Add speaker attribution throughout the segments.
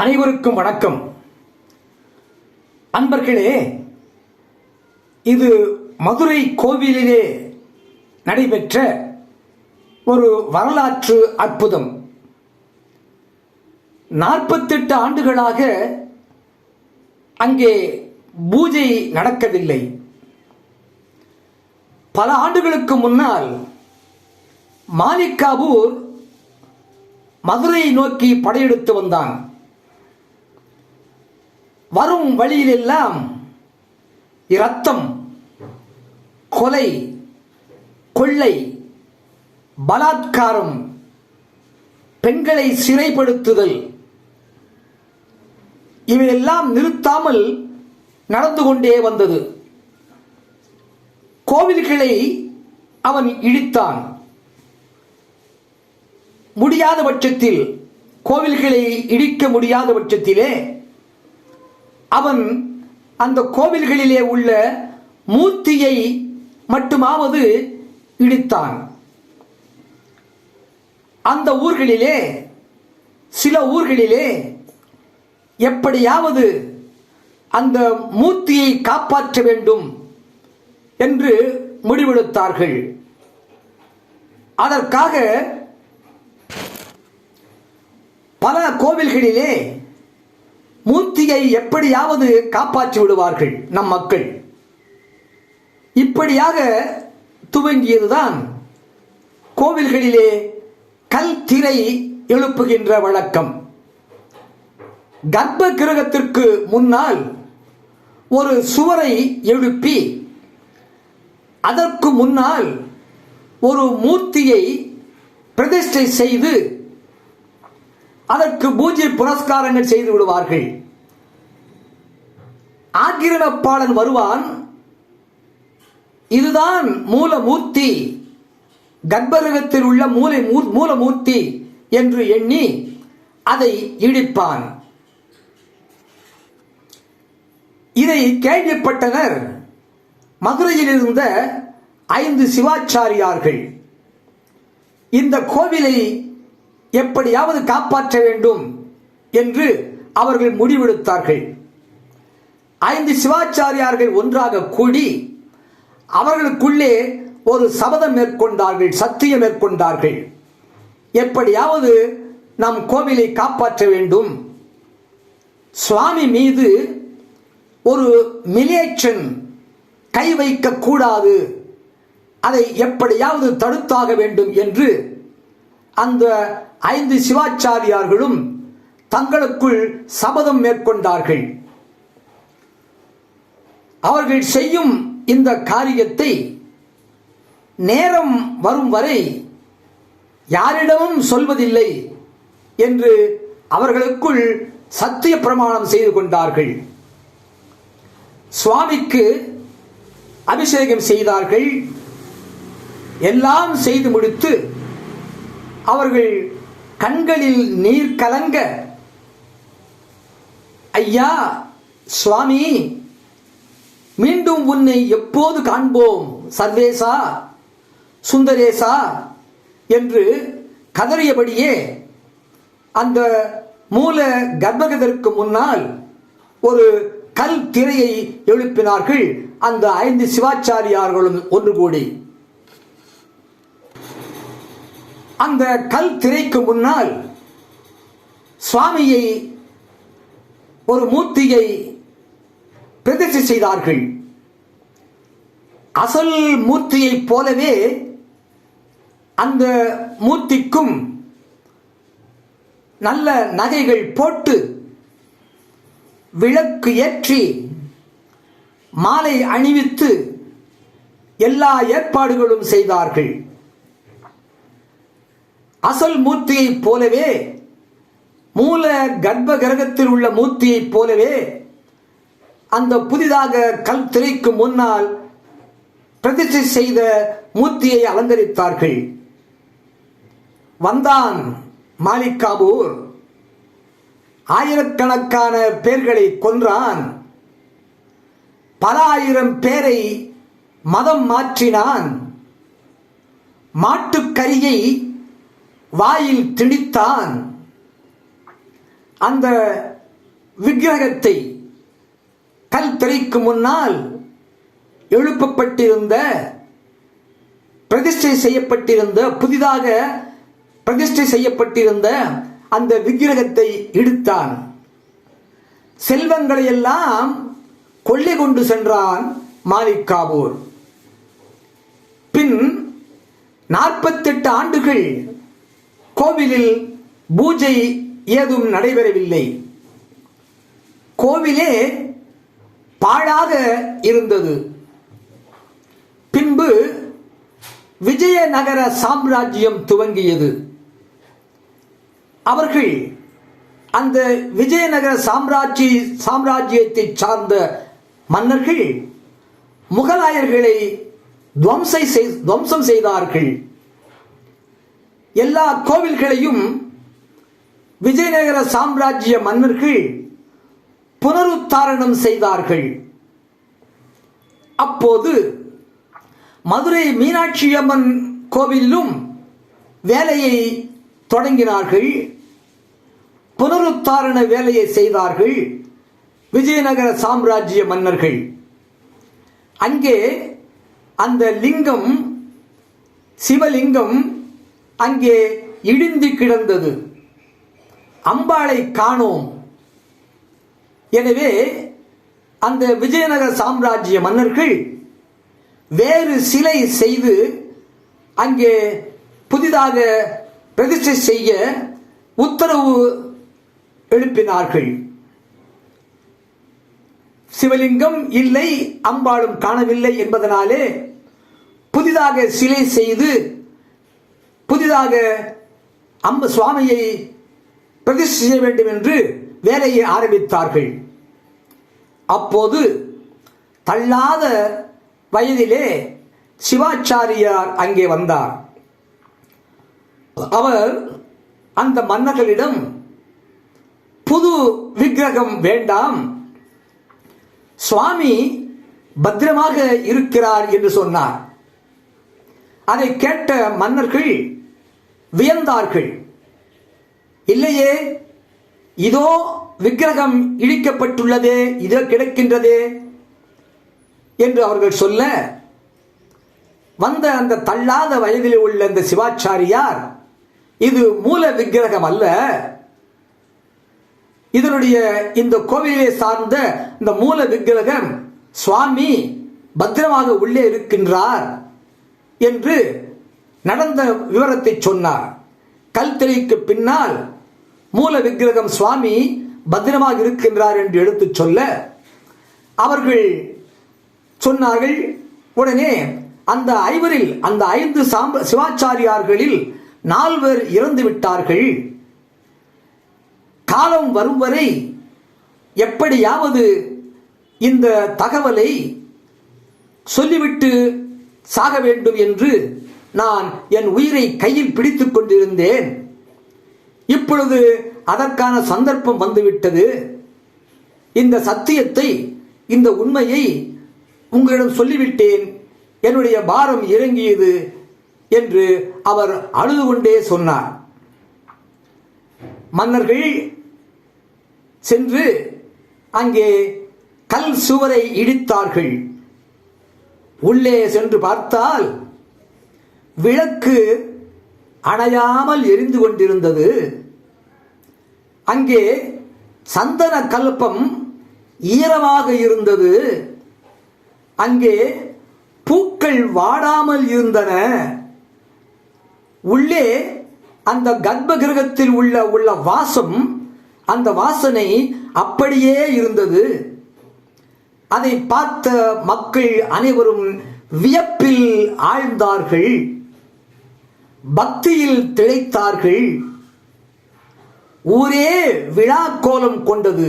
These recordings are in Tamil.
Speaker 1: அனைவருக்கும் வணக்கம். அன்பர்களே இது மதுரை கோவிலிலே நடைபெற்ற ஒரு வரலாற்று அற்புதம். நாற்பத்தெட்டு ஆண்டுகளாக அங்கே பூஜை நடக்கவில்லை. பல ஆண்டுகளுக்கு முன்னால் மாலிகாபூர் மதுரையை நோக்கி படையெடுத்து வந்தான். வரும் வழியிலெல்லாம் இரத்தம் கொலை கொள்ளை பலாத்காரம் பெண்களை சிறைப்படுத்துதல் இவையெல்லாம் நிறுத்தாமல் நடந்து கொண்டே வந்தது. கோவில்களை அவன் இடித்தான். முடியாத பட்சத்தில் கோவில்களை இடிக்க முடியாத பட்சத்திலே அவன் அந்த கோவில்களிலே உள்ள மூர்த்தியை மட்டுமாவது இடித்தான். அந்த ஊர்களிலே சில ஊர்களிலே எப்படியாவது அந்த மூர்த்தியை காப்பாற்ற வேண்டும் என்று முடிவெடுத்தார்கள். அதற்காக பல கோவில்களிலே மூர்த்தியை எப்படியாவது காப்பாற்றி விடுவார்கள் நம் மக்கள். இப்படியாக துவங்கியதுதான் கோவில்களிலே கல் திரை எழுப்புகின்ற வழக்கம். கர்ப்ப கிரகத்திற்கு முன்னால் ஒரு சுவரை எழுப்பி அதற்கு முன்னால் ஒரு மூர்த்தியை பிரதிஷ்டை செய்து அதற்கு பூஜை புரஸ்காரங்கள் செய்து விடுவார்கள். ஆக்கிரமிப்பாளன் வருவான். இதுதான் மூலமூர்த்தி. கர்ப்பரகத்தில் உள்ள மூலை மூலமூர்த்தி என்று எண்ணி அதை இடிப்பான். இதை கேள்விப்பட்டனர். மதுரையில் இருந்த ஐந்து சிவாச்சாரியார்கள். இந்த கோவிலை எப்படியாவது காப்பாற்ற வேண்டும் என்று அவர்கள் முடிவெடுத்தார்கள். ஐந்து சிவாச்சாரியார்கள் ஒன்றாக கூடி அவர்களுக்குள்ளே ஒரு சபதம் மேற்கொண்டார்கள் சத்தியம் மேற்கொண்டார்கள். எப்படியாவது நம் கோவிலை காப்பாற்ற வேண்டும். சுவாமி மீது ஒரு மிலேச்சன் கை வைக்க கூடாது அதை எப்படியாவது தடுத்தாக வேண்டும் என்று அந்த ஐந்து சிவாச்சாரியார்களும் தங்களுக்குள் சபதம் மேற்கொண்டார்கள். அவர்கள் செய்யும் இந்த காரியத்தை நேரம் வரும் வரை யாரிடமும் சொல்வதில்லை என்று அவர்களுக்குள் சத்திய பிரமாணம் செய்து கொண்டார்கள். சுவாமிக்கு அபிஷேகம் செய்தார்கள். எல்லாம் செய்து முடித்து அவர்கள் கண்களில் நீர் கலங்க ஐயா சுவாமி மீண்டும் உன்னை எப்போது காண்போம் சர்வேசா சுந்தரேசா? என்று கதறியபடியே அந்த மூல கர்ப்பகத்திற்கு முன்னால் ஒரு கல் திரையை எழுப்பினார்கள் அந்த ஐந்து சிவாச்சாரியார்களும் ஒன்று கூடி. அந்த கல் திரைக்கு முன்னால் சுவாமியை ஒரு மூர்த்தியை பிரதிஷ்டை செய்தார்கள். அசல் மூர்த்தியைப் போலவே அந்த மூர்த்திக்கும் நல்ல நகைகள் போட்டு விளக்கு ஏற்றி மாலை அணிவித்து எல்லா ஏற்பாடுகளும் செய்தார்கள். அசல் மூர்த்தியைப் போலவே மூல கர்ப்ப கிரகத்தில் உள்ள மூர்த்தியைப் போலவே அந்த புதிதாக கல் திரைக்கு முன்னால் பிரதிஷ்டை செய்த மூர்த்தியை அலங்கரித்தார்கள். வந்தான் மாலிகாபூர். ஆயிரக்கணக்கான பேர்களை கொன்றான். பல ஆயிரம் பேரை மதம் மாற்றினான். மாட்டுக்கரியை வாயில் திணித்தான். அந்த விக்கிரகத்தை கல் திரைக்கு முன்னால் எழுப்பப்பட்டிருந்த பிரதிஷ்டை செய்யப்பட்டிருந்த புதிதாக பிரதிஷ்டை செய்யப்பட்டிருந்த அந்த விக்கிரகத்தை இடித்தான். செல்வங்களை எல்லாம் கொள்ளை கொண்டு சென்றான் மாலிகாபூர் பின் நாற்பத்தெட்டு ஆண்டுகள் கோவிலில் பூஜை ஏதும் நடைபெறவில்லை. கோவிலே பாழாக இருந்தது. பின்பு விஜயநகர சாம்ராஜ்யம் துவங்கியது. அவர்கள் அந்த விஜயநகர சாம்ராஜ்ய சாம்ராஜ்யத்தை சார்ந்த மன்னர்கள் முகலாயர்களை துவம்சை துவம்சம் செய்தார்கள். எல்லா கோவில்களையும் விஜயநகர சாம்ராஜ்ய மன்னர்கள் புனருத்தாரணம் செய்தார்கள். அப்போது மதுரை மீனாட்சி அம்மன் கோவிலும் வேலையை தொடங்கினார்கள். புனருத்தாரண வேலையை செய்தார்கள் விஜயநகர சாம்ராஜ்ய மன்னர்கள். அங்கே அந்த லிங்கம் சிவலிங்கம் அங்கே இடிந்து கிடந்தது. அம்பாளை காணோம். எனவே அந்த விஜயநகர சாம்ராஜ்ய மன்னர்கள் வேறு சிலை செய்து அங்கே புதிதாக பிரதிஷ்டை செய்ய உத்தரவு எழுப்பினார்கள். சிவலிங்கம் இல்லை அம்பாளும் காணவில்லை என்பதனாலே புதிதாக சிலை செய்து புதிதாக அம்ப சுவாமியை பிரதிஷ்டை செய்ய வேண்டும் என்று வேலையை ஆரம்பித்தார்கள். அப்போது தள்ளாத வயதிலே சிவாச்சாரியார் அங்கே வந்தார். அவர் அந்த மன்னர்களிடம் புது விக்கிரகம் வேண்டாம். சுவாமி பத்திரமாக இருக்கிறார் என்று சொன்னார். அதை கேட்ட மன்னர்கள் வியந்தார்கள். இல்லையே இதோ விக்கிரகம் இடிக்கப்பட்டுள்ளதே இதோ கிடைக்கின்றது என்று அவர்கள் சொல்ல வந்த அந்த தள்ளாத வயதில் உள்ள அந்த சிவாச்சாரியார் இது மூல விக்கிரகம் அல்ல. இதனுடைய இந்த கோவிலை சார்ந்த இந்த மூல விக்கிரகம் சுவாமி பத்திரமாக உள்ளே இருக்கின்றார் என்று நடந்த விவரத்தை சொன்னார். கல்திரைக்கு பின்னால் மூல விக்கிரகம் சுவாமி பத்திரமாக இருக்கின்றார் என்று எடுத்துச் சொல்ல அவர்கள் சொன்னார்கள் உடனே அந்த ஐவரில் அந்த ஐந்து சாம்ப சிவாச்சாரியார்களில் நால்வர் இறந்து விட்டார்கள். காலம் வரும் வரை எப்படியாவது இந்த தகவலை சொல்லிவிட்டு சாக வேண்டும் என்று நான் என் உயிரை கையில் பிடித்துக் கொண்டிருந்தேன். இப்பொழுது அதற்கான சந்தர்ப்பம் வந்துவிட்டது. இந்த சத்தியத்தை இந்த உண்மையை உங்களிடம் சொல்லிவிட்டேன். என்னுடைய பாரம் இறங்கியது என்று அவர் அழுது கொண்டே சொன்னார். மன்னர்கள் சென்று அங்கே கல் சுவரை இடித்தார்கள். உள்ளே சென்று பார்த்தால் விளக்கு அணையாமல் எரிந்து கொண்டிருந்தது. அங்கே சந்தன கல்பம் ஈரமாக இருந்தது. அங்கே பூக்கள் வாடாமல் இருந்தன. உள்ளே அந்த கர்ப்ப கிரகத்தில் உள்ள உள்ள வாசம் அந்த வாசனை அப்படியே இருந்தது. அதை பார்த்த மக்கள் அனைவரும் வியப்பில் ஆழ்ந்தார்கள். பக்தியில் திளைத்தார்கள். ஊரே விழா கோலம் கொண்டது.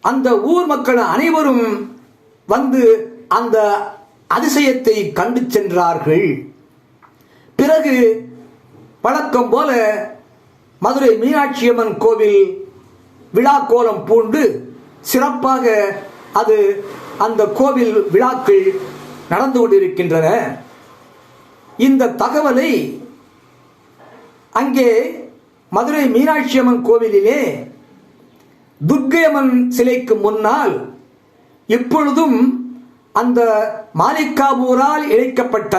Speaker 1: அந்த ஊர் மக்கள் அனைவரும் வந்து அந்த அதிசயத்தை கண்டு சென்றார்கள். பிறகு வழக்கம் போல மதுரை மீனாட்சியம்மன் கோவில் விழா கோலம் பூண்டு சிறப்பாக அது அந்த கோவில் விழாக்கள் நடந்து கொண்டிருக்கின்றன. இந்த தகவலை அங்கே மதுரை மீனாட்சி அம்மன் கோவிலிலே துர்க்கை அம்மன் சிலைக்கு முன்னால் இப்பொழுதும் அந்த மாலிக்காபூரால் இழைக்கப்பட்ட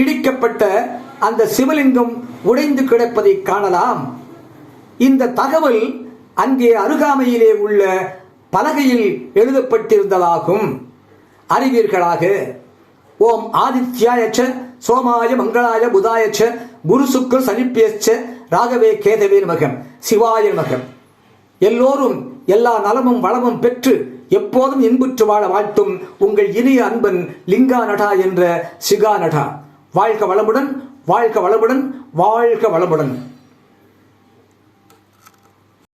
Speaker 1: இடிக்கப்பட்ட அந்த சிவலிங்கம் உடைந்து கிடப்பதை காணலாம். இந்த தகவல் அங்கே அருகாமையிலே உள்ள பலகையில் எழுதப்பட்டிருந்ததாகும். அறிவீர்களாக ஓம் ஆதித்யாயச்ச சோமாய மங்களாய புதாயச்ச குரு சுக்ர சனிப்பியச்ச ராகவே கேதவே மகம் சிவாய மகம் எல்லோரும் எல்லா நலமும் வளமும் பெற்று எப்போதும் இன்புற்று வாழ வாழ்த்தும் உங்கள் இனிய அன்பன் லிங்கா நடா என்ற சிகா நடா வாழ்க வளமுடன் வாழ்க வளமுடன் வாழ்க வளமுடன்.